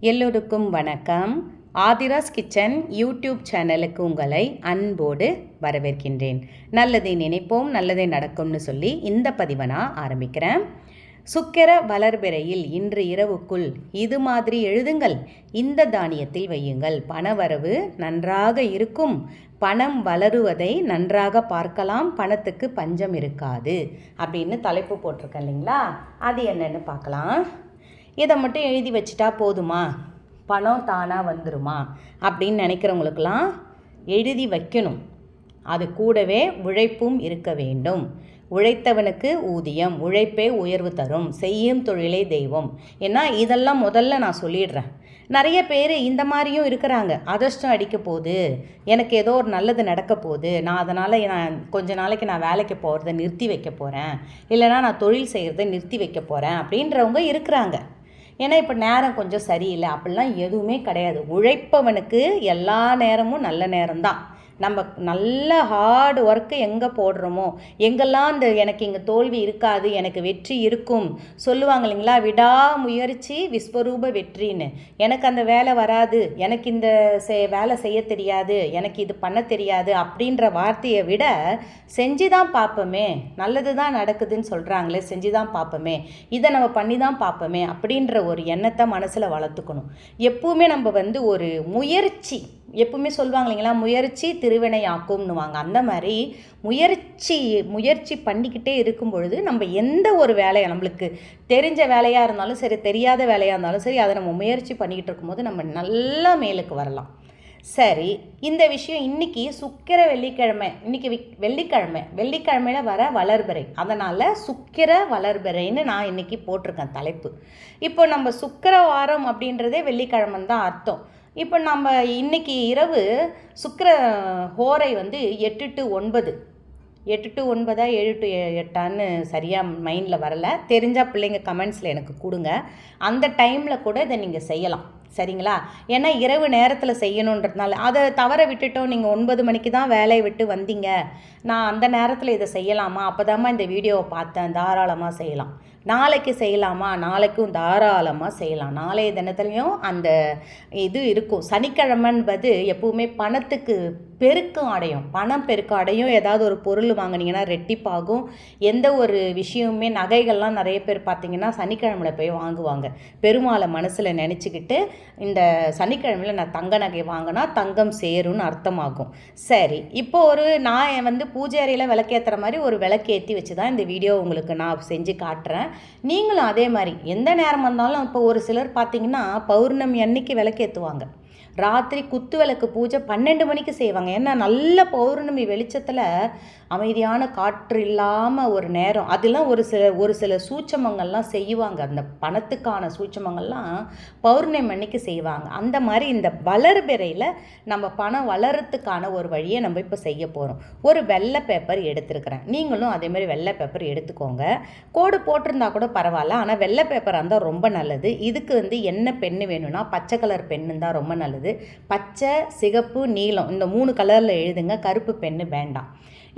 எல்லோருக்கும் வணக்கம். Aadhira's kitchen YouTube சேனலுக்கு உங்களை அன்போடு வரவேற்கின்றேன். நல்லதை நினைப்போம் நல்லதே நடக்கும்னு சொல்லி இந்த பதிவை நான் ஆரம்பிக்கிறேன். சுக்கிர வளர்பிறையில் இன்று இரவுக்குள் இது மாதிரி எழுதுங்கள். இந்த தானியத்தில் வையுங்கள். பணவரவு நன்றாக இருக்கும். பணம் வளருவதை நன்றாக பார்க்கலாம். பணத்துக்கு பஞ்சம் இருக்காது. அப்படின்னு தலைப்பு போட்டிருக்கேன் இல்லைங்களா? அது என்னன்னு பார்க்கலாம். இதை மட்டும் எழுதி வச்சிட்டா போதுமா? பணம் தானாக வந்துருமா? அப்படின்னு நினைக்கிறவங்களுக்கெல்லாம் எழுதி வைக்கணும். அது கூடவே உழைப்பும் இருக்க வேண்டும். உழைத்தவனுக்கு ஊதியம் உழைப்பே உயர்வு தரும். செய்யும் தொழிலே தெய்வம். ஏன்னா இதெல்லாம் முதல்ல நான் சொல்லிடுறேன். நிறைய பேர் இந்த மாதிரியும் இருக்கிறாங்க. அதிர்ஷ்டம் அடிக்க போகுது. எனக்கு ஏதோ ஒரு நல்லது நடக்க போகுது. நான் அதனால் நான் கொஞ்ச நாளைக்கு நான் வேலைக்கு போகிறத நிறுத்தி வைக்க போகிறேன் இல்லைனா நான் தொழில் செய்கிறத நிறுத்தி வைக்க போகிறேன் அப்படின்றவங்க இருக்கிறாங்க. ஏன்னா இப்போ நேரம் கொஞ்சம் சரியில்லை. அப்படிலாம் எதுவுமே கிடையாது. உழைப்பவனுக்கு எல்லா நேரமும் நல்ல நேரம்தான். நம்ம நல்ல ஹார்டு ஒர்க்கு எங்கே போடுறோமோ? எங்கெல்லாம் இந்த எனக்கு இங்கே தோல்வி இருக்காது எனக்கு வெற்றி இருக்கும் சொல்லுவாங்க இல்லைங்களா? விடாமுயற்சி விஸ்வரூப வெற்றின்னு. எனக்கு அந்த வேலை வராது எனக்கு இந்த வேலை செய்ய தெரியாது எனக்கு இது பண்ண தெரியாது அப்படின்ற வார்த்தையை விட செஞ்சு தான் பார்ப்போமே நல்லது தான் நடக்குதுன்னு சொல்கிறாங்களே செஞ்சு தான் பார்ப்போமே இதை நம்ம பண்ணி தான் பார்ப்போமே அப்படின்ற ஒரு எண்ணத்தை மனசில் வளர்த்துக்கணும். எப்பவுமே நம்ம வந்து ஒரு முயற்சி எப்பவுமே சொல்லுவாங்க இல்லைங்களா முயற்சி திருவினையாக்கும்னுவாங்க. அந்த மாதிரி முயற்சி முயற்சி பண்ணிக்கிட்டே இருக்கும் பொழுது நம்ம எந்த ஒரு வேலையை நம்மளுக்கு தெரிஞ்ச வேலையாக இருந்தாலும் சரி தெரியாத வேலையாக இருந்தாலும் சரி அதை நம்ம முயற்சி பண்ணிக்கிட்டு இருக்கும்போது நம்ம நல்லா மேலுக்கு வரலாம். சரி இந்த விஷயம் இன்னைக்கு சுக்கிர வெள்ளிக்கிழமை இன்னைக்கு விக் வெள்ளிக்கிழமை வெள்ளிக்கிழமையில வர வளர்பிறை. அதனால் சுக்கிர வளர்பிறைன்னு நான் இன்னைக்கு போட்டிருக்கேன் தலைப்பு. இப்போ நம்ம சுக்கிர வாரம் அப்படின்றதே வெள்ளிக்கிழமைன்னு தான் அர்த்தம். இப்போ நம்ம இன்னைக்கு இரவு சுக்கர ஹோரை வந்து எட்டு டு ஒன்பது. எட்டு டு ஒன்பதா ஏழு டு எட்டான்னு சரியாக மைண்டில் வரலை. தெரிஞ்சால் பிள்ளைங்க கமெண்ட்ஸில் எனக்கு கொடுங்க. அந்த டைமில் கூட இதை நீங்கள் செய்யலாம். சரிங்களா? ஏன்னா இரவு நேரத்தில் செய்யணுன்றதுனால. அதை தவற விட்டுட்டோம். நீங்கள் ஒன்பது மணிக்கு தான் வேலையை விட்டு வந்தீங்க. நான் அந்த நேரத்தில் இதை செய்யலாமா? அப்போ இந்த வீடியோவை பார்த்தேன். தாராளமாக செய்யலாம். நாளைக்கு செய்யலாமா? நாளைக்கும் தாராளமாக செய்யலாம். நாளைய தினத்துலையும் அந்த இது இருக்கும். சனிக்கிழமைன்பது எப்பவுமே பணத்துக்கு பெருக்கம் அடையும் பணம் பெருக்கம் அடையும் ஏதாவது ஒரு பொருள் வாங்கினீங்கன்னா ரெட்டிப்பாகும் எந்த ஒரு விஷயமுமே நகைகள்லாம் நிறைய பேர் பார்த்தீங்கன்னா சனிக்கிழமையில் போய் வாங்குவாங்க. பெருமாளை மனசில் நினச்சிக்கிட்டு இந்த சனிக்கிழமையில் நான் தங்க நகை வாங்கினா தங்கம் சேரும்னு அர்த்தமாகும். சரி இப்போ ஒரு நான் வந்து பூஜை அறையில் விளக்கேற்றுற மாதிரி ஒரு விளக்கேற்றி வச்சு தான் இந்த வீடியோ உங்களுக்கு நான் செஞ்சு காட்டுறேன். நீங்களும் அதே மாதிரி எந்த நேரம் வந்தாலும் இப்போ ஒரு சிலர் பார்த்தீங்கன்னா பௌர்ணமி அன்னைக்கு விளக்கேற்றுவாங்க. ராத்திரி குத்து விளக்கு பூஜை பன்னெண்டு மணிக்கு செய்வாங்க. ஏன்னா நல்ல பௌர்ணமி வெளிச்சத்தில் அமைதியான காற்று இல்லாமல் ஒரு நேரம். அதெல்லாம் ஒரு சில ஒரு சில சூட்சமங்கள்லாம் செய்வாங்க. அந்த பணத்துக்கான சூட்சமங்கள்லாம் பௌர்ணமி அன்னைக்கு செய்வாங்க. அந்த மாதிரி இந்த வளர்பிறையில் நம்ம பணம் வளரத்துக்கான ஒரு வழியை நம்ம இப்போ செய்ய போகிறோம் ஒரு வெள்ளை பேப்பர் எடுத்துருக்கிறேன். நீங்களும் அதே மாதிரி வெள்ளை பேப்பர் எடுத்துக்கோங்க. கோடு போட்டிருந்தா கூட பரவாயில்ல. ஆனால் வெள்ளை பேப்பராக இருந்தால் ரொம்ப நல்லது. இதுக்கு வந்து என்ன பென்னு வேணும்னா பச்சை கலர் பென்னு தான் ரொம்ப நல்லது. பச்சை சிகப்பு நீலம் இந்த மூணு கலரில் எழுதுங்க. கருப்பு பெண்ணு வேண்டாம்.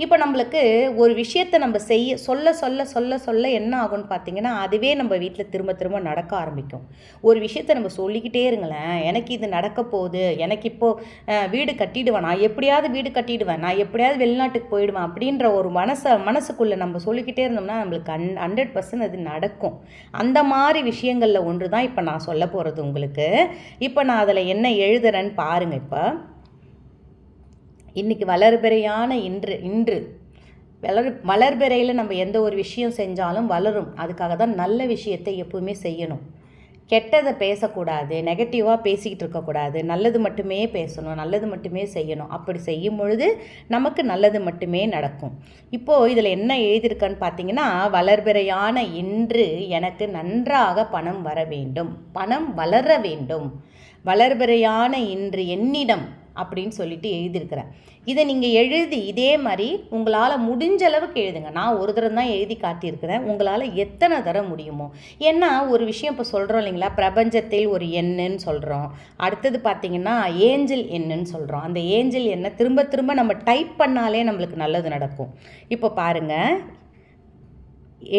இப்போ நம்மளுக்கு ஒரு விஷயத்தை நம்ம செய்ய சொல்ல சொல்ல சொல்ல சொல்ல என்ன ஆகும்னு பார்த்தீங்கன்னா அதுவே நம்ம வீட்டில் திரும்ப திரும்ப நடக்க ஆரம்பிக்கும். ஒரு விஷயத்தை நம்ம சொல்லிக்கிட்டே இருங்களேன். எனக்கு இது நடக்க போகுது. எனக்கு இப்போது வீடு கட்டிடுவேன். நான் எப்படியாவது வீடு கட்டிடுவேன். நான் எப்படியாவது வெளிநாட்டுக்கு போயிடுவேன் அப்படின்ற ஒரு மனசை மனசுக்குள்ளே நம்ம சொல்லிக்கிட்டே இருந்தோம்னா நம்மளுக்கு அன் ஹண்ட்ரட் பர்சன்ட் அது நடக்கும். அந்த மாதிரி விஷயங்களில் ஒன்று தான் இப்போ நான் சொல்ல போகிறது உங்களுக்கு. இப்போ நான் அதில் என்ன எழுதுறேன்னு பாருங்கள் இப்போ. இன்றைக்கி வளர்பிறையான இன்று இன்று. வளர் வளர்பிறையில் நம்ம எந்த ஒரு விஷயம் செஞ்சாலும் வளரும். அதுக்காக தான் நல்ல விஷயத்தை எப்பவுமே செய்யணும். கெட்டதை பேசக்கூடாது நெகட்டிவாக பேசிக்கிட்டு இருக்கக்கூடாது. நல்லது மட்டுமே பேசணும் நல்லது மட்டுமே செய்யணும். அப்படி செய்யும் பொழுது நமக்கு நல்லது மட்டுமே நடக்கும். இப்போது இதில் என்ன எழுதியிருக்கன்னு பார்த்தீங்கன்னா வளர்பிறையான இன்று எனக்கு நன்றாக பணம் வர வேண்டும். பணம் வளர வேண்டும். வளர்பிறையான இன்று என்னிடம் அப்படின்னு சொல்லிட்டு எழுதியிருக்கிறேன். இதை நீங்கள் எழுதி இதே மாதிரி உங்களால் முடிஞ்ச அளவுக்கு எழுதுங்க. நான் ஒரு தரம் தான் எழுதி காட்டியிருக்கிறேன். உங்களால் எத்தனை தர முடியுமோ. ஏன்னா ஒரு விஷயம் இப்போ சொல்கிறோம் இல்லைங்களா? பிரபஞ்சத்தில் ஒரு எண்ணுன்னு சொல்கிறோம் அடுத்தது பார்த்திங்கன்னா ஏஞ்சல் எண்ணுன்னு சொல்கிறோம் அந்த ஏஞ்சல் எண்ணை திரும்ப திரும்ப நம்ம டைப் பண்ணாலே நம்மளுக்கு நல்லது நடக்கும். இப்போ பாருங்கள்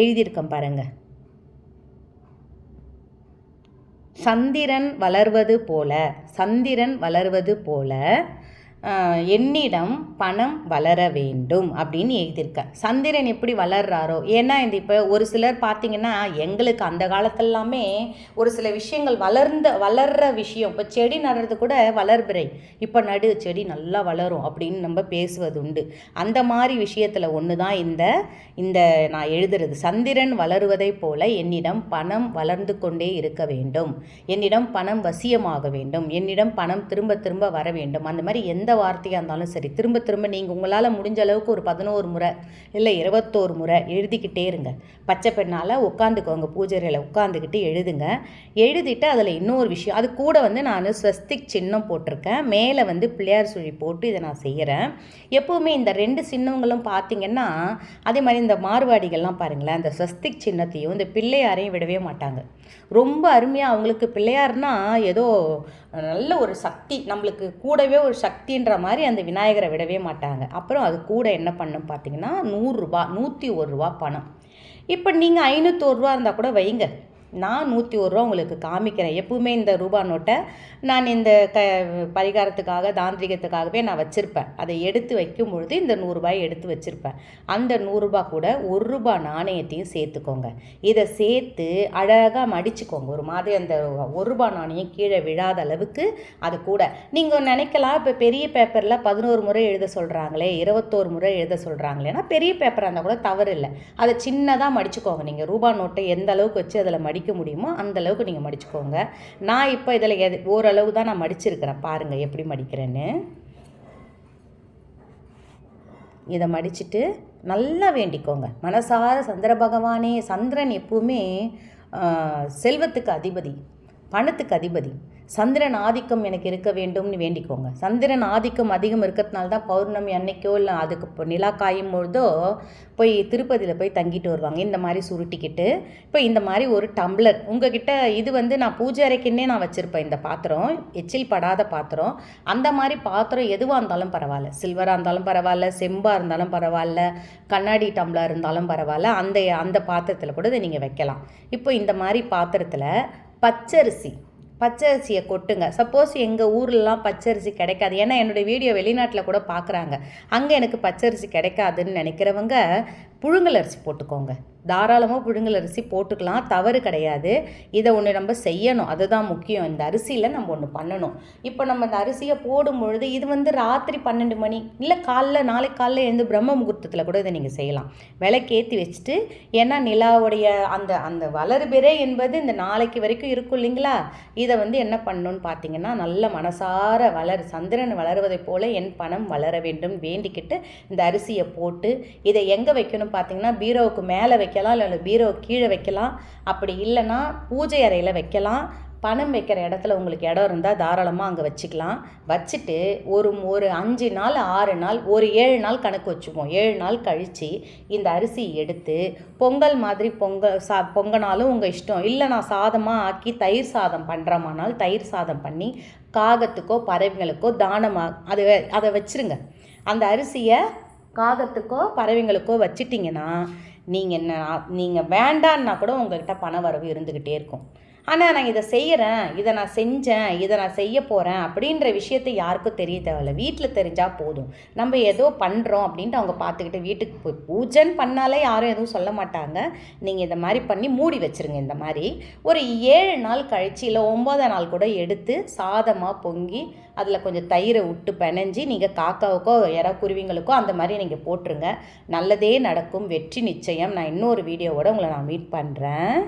எழுதியிருக்கேன் பாருங்கள் சந்திரன் வளர்வது போல சந்திரன் வளர்வது போல என்னிடம் பணம் வளர வேண்டும் அப்படின்னு எழுதியிருக்கேன் சந்திரன் எப்படி வளர்றாரோ ஏன்னா இந்த இப்போ ஒரு சிலர் பார்த்திங்கன்னா எங்களுக்கு அந்த காலத்துலாமே ஒரு சில விஷயங்கள் வளர்ந்த வளர்ற விஷயம். இப்போ செடி நடுறது கூட வளர்பிறை. இப்போ நடு செடி நல்லா வளரும் அப்படின்னு நம்ம பேசுவது உண்டு அந்த மாதிரி விஷயத்தில் ஒன்று தான் இந்த இந்த நான் எழுதுறது. சந்திரன் வளருவதைப் போல என்னிடம் பணம் வளர்ந்து கொண்டே இருக்க வேண்டும். என்னிடம் பணம் வசியமாக வேண்டும். என்னிடம் பணம் திரும்ப திரும்ப வர வேண்டும். அந்த மாதிரி எந்த வார்த்தையாக இருந்தாலும் சரி திரும்ப திரும்ப நீங்கள் உங்களால் முடிஞ்ச அளவுக்கு ஒரு பதினோரு முறை இல்லை இருபத்தோரு முறை எழுதிக்கிட்டே இருங்க. பச்சை பெண்ணால் உட்காந்துக்கோங்க பூஜையில் உட்காந்துக்கிட்டு எழுதுங்க. எழுதிட்டு அதில் இன்னொரு விஷயம் அது கூட வந்து நான் ஸ்வஸ்திக் சின்னம் போட்டிருக்கேன். மேலே வந்து பிள்ளையார் சுழி போட்டு இதை நான் செய்கிறேன் எப்போவுமே இந்த ரெண்டு சின்னங்களும் பார்த்தீங்கன்னா அதே மாதிரி இந்த மார்வாடிகள்லாம் பாருங்களேன் அந்த ஸ்வஸ்திக் சின்னத்தையும் இந்த பிள்ளையாரையும் விடவே மாட்டாங்க. ரொம்ப அருமையாக அவங்களுக்கு பிள்ளையார்னா ஏதோ நல்ல ஒரு சக்தி நம்மளுக்கு கூடவே ஒரு சக்தின்ற மாதிரி அந்த விநாயகரை விடவே மாட்டாங்க. அப்புறம் அது கூட என்ன பண்ணும் பார்த்தீங்கன்னா நூறுரூபா நூற்றி ஒரு ரூபா பணம். இப்போ நீங்கள் ஐநூற்றோரு ரூபா இருந்தால் கூட வைங்க. நான் நூற்றி ஒரு ரூபா உங்களுக்கு காமிக்கிறேன். எப்பவுமே இந்த ரூபா நோட்டை நான் இந்த க பரிகாரத்துக்காக தாந்திரிகத்துக்காகவே நான் வச்சுருப்பேன். அதை எடுத்து வைக்கும் பொழுது இந்த நூறுரூபாயை எடுத்து வச்சுருப்பேன். அந்த நூறுரூபா கூட ஒரு ரூபா நாணயத்தையும் சேர்த்துக்கோங்க. இதை சேர்த்து அழகாக மடிச்சுக்கோங்க. ஒரு மாதிரி அந்த ஒரு ரூபா நாணயம் கீழே விழாத அளவுக்கு அது கூட. நீங்கள் நினைக்கலாம் இப்போ பெரிய பேப்பரில் பதினோரு முறை எழுத சொல்கிறாங்களே இருபத்தோரு முறை எழுத சொல்கிறாங்களேன்னா பெரிய பேப்பராக இருந்தால் கூட தவறு இல்லை அதை சின்னதாக மடிச்சுக்கோங்க. நீங்கள் ரூபா நோட்டை எந்த அளவுக்கு வச்சு அதில் மடிக்க முடியுமோ அந்தளவுக்கு நீங்கள் மடிச்சுக்கோங்க. நான் இப்போ இதில் எது ஓரளவு தான் நான் மடிச்சிருக்கிறேன். பாருங்கள் எப்படி மடிக்கிறேன்னு. இதை மடிச்சுட்டு நல்லா வேண்டிக்கோங்க. மனசார சந்திர பகவானே சந்திரன் எப்பவுமே செல்வத்துக்கு அதிபதி பணத்துக்கு அதிபதி. சந்திரன் ஆதிக்கம் எனக்கு இருக்க வேண்டும்னு வேண்டிக்கோங்க. சந்திரன் ஆதிக்கம் அதிகம் இருக்கிறதுனால தான் பௌர்ணமி அன்னைக்கோ இல்லை அதுக்கு இப்போ நிலா காயும் பொழுதோ போய் திருப்பதியில் போய் தங்கிட்டு வருவாங்க. இந்த மாதிரி சுருட்டிக்கிட்டு. இப்போ இந்த மாதிரி ஒரு டம்ளர். உங்ககிட்ட இது வந்து நான் பூஜை அறைக்குன்னே நான் வச்சுருப்பேன் இந்த பாத்திரம். எச்சில் படாத பாத்திரம். அந்த மாதிரி பாத்திரம் எதுவாக இருந்தாலும் பரவாயில்ல. சில்வராக இருந்தாலும் பரவாயில்ல. செம்பாக இருந்தாலும் பரவாயில்ல. கண்ணாடி டம்ளர் இருந்தாலும் பரவாயில்ல. அந்த அந்த பாத்திரத்தில் கூட இதை நீங்கள் வைக்கலாம். இப்போ இந்த மாதிரி பாத்திரத்தில் பச்சரிசி. பச்சரிசியை கொட்டுங்க. சப்போஸ் எங்கள் ஊர்லலாம் பச்சரிசி கிடைக்காது. ஏன்னா என்னுடைய வீடியோ வெளிநாட்டில் கூட பார்க்குறாங்க அங்கே எனக்கு பச்சரிசி கிடைக்காதுன்னு நினைக்கிறவங்க புழுங்கல் அரிசி போட்டுக்கோங்க. தாராளமாக புழுங்கல் அரிசி போட்டுக்கலாம். தவறு கிடையாது. இதை ஒன்று நம்ம செய்யணும். அதுதான் முக்கியம். இந்த அரிசியில் நம்ம ஒன்று பண்ணணும். இப்போ நம்ம இந்த அரிசியை போடும் பொழுது இது வந்து ராத்திரி பன்னெண்டு மணி இல்லை காலைல நாளைக்கு காலைல எழுந்து பிரம்ம முகூர்த்தத்தில் கூட இதை நீங்கள் செய்யலாம். விளக்கேற்றி வச்சுட்டு ஏன்னா நிலாவுடைய அந்த அந்த வளர்பிறை என்பது இந்த நாளைக்கு வரைக்கும் இருக்கும் இல்லைங்களா? இதை வந்து என்ன பண்ணணும்னு பார்த்தீங்கன்னா நல்ல மனசார வளர் சந்திரன் வளருவதைப் போல என் பணம் வளர வேண்டும். வேண்டிக்கிட்டு இந்த அரிசியை போட்டு இதை எங்கே வைக்கணும் பார்த்தீங்கன்னா பீரோவுக்கு மேலே வைக்கலாம் இல்லை பீரோ கீழே வைக்கலாம். அப்படி இல்லைன்னா பூஜை அறையில் வைக்கலாம். பணம் வைக்கிற இடத்துல உங்களுக்கு இடம் இருந்தால் தாராளமாக அங்கே வச்சுக்கலாம். வச்சுட்டு ஒரு ஒரு அஞ்சு நாள் ஆறு நாள் ஒரு ஏழு நாள் கணக்கு வச்சுப்போம். ஏழு நாள் கழித்து இந்த அரிசி எடுத்து பொங்கல் மாதிரி பொங்கல் சா பொங்கனாலும் உங்கள் இஷ்டம். இல்லை நான் சாதமாக ஆக்கி தயிர் சாதம் பண்ணுறமானால் தயிர் சாதம் பண்ணி காகத்துக்கோ பறவைகளுக்கோ தானமாக அதை அதை வச்சிருங்க. அந்த அரிசியை காகத்துக்கோ பறவைங்களுக்கோ வச்சிட்டிங்கன்னா நீங்கள் என்ன நீங்கள் வேண்டான்னா கூட உங்கள்கிட்ட பண வரவு இருந்துக்கிட்டே இருக்கும். ஆனால் நான் இதை செய்கிறேன் இதை நான் செஞ்சேன் இதை நான் செய்ய போகிறேன் அப்படின்ற விஷயத்தை யாருக்கும் தெரிய தேவையில்ல. வீட்டில் தெரிஞ்சால் போதும். நம்ம ஏதோ பண்ணுறோம் அப்படின்ட்டு அவங்க பார்த்துக்கிட்டு வீட்டுக்கு போய் பூஜைன்னு பண்ணாலே யாரும் எதுவும் சொல்ல மாட்டாங்க. நீங்கள் இந்த மாதிரி பண்ணி மூடி வச்சுருங்க இந்த மாதிரி. ஒரு ஏழு நாள் கழிச்சு இல்லை ஒம்பதாம் நாள் கூட எடுத்து சாதமாக பொங்கி அதில் கொஞ்சம் தயிரை விட்டு பிணைஞ்சி நீங்கள் காக்காவுக்கோ யாரோ குருவிங்களுக்கோ அந்த மாதிரி நீங்கள் போட்டுருங்க. நல்லதே நடக்கும். வெற்றி நிச்சயம். நான் இன்னொரு வீடியோவோட உங்களை நான் மீட் பண்ணுறேன்